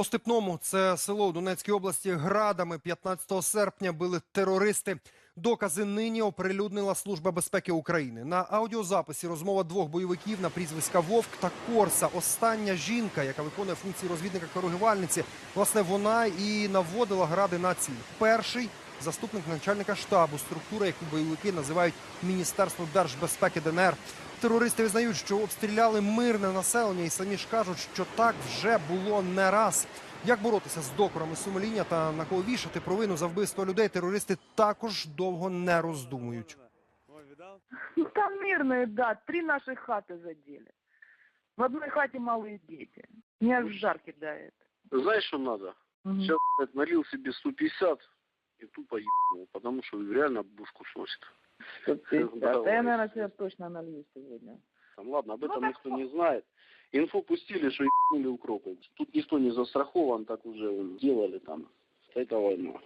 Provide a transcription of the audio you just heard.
По Степному це село у Донецькій області градами 15 серпня били терористи. Докази нині оприлюднила Служба безпеки України. На аудіозаписі розмова двох бойовиків на прізвиська Вовк та Корса. Остання жінка, яка виконує функції розвідника коригувальниці, власне, вона і наводила гради на ціль. Перший заступник начальника штабу, структура, яку бойовики називають Міністерство держбезпеки ДНР. Терористи визнають, що обстріляли мирне населення і самі ж кажуть, що так вже було не раз. Як боротися з докорами сумління та на кого вішати провину за вбивство людей, терористи також довго не роздумують. Ну, там мирные, да. Три наши хаты задели. В одной хате малые дети. Меня аж в жар кидает. Знаешь, что надо? Мгм. Сейчас блядь, налил себе 150 и тупо ебнул, потому что реально бушку сносит. 150. Да я, наверное, себя точно налью сегодня. Там, ладно, об Ну, этом так никто не знает. Инфу пустили, что ебнули укропы. Тут никто не застрахован, так уже делали там. Это война.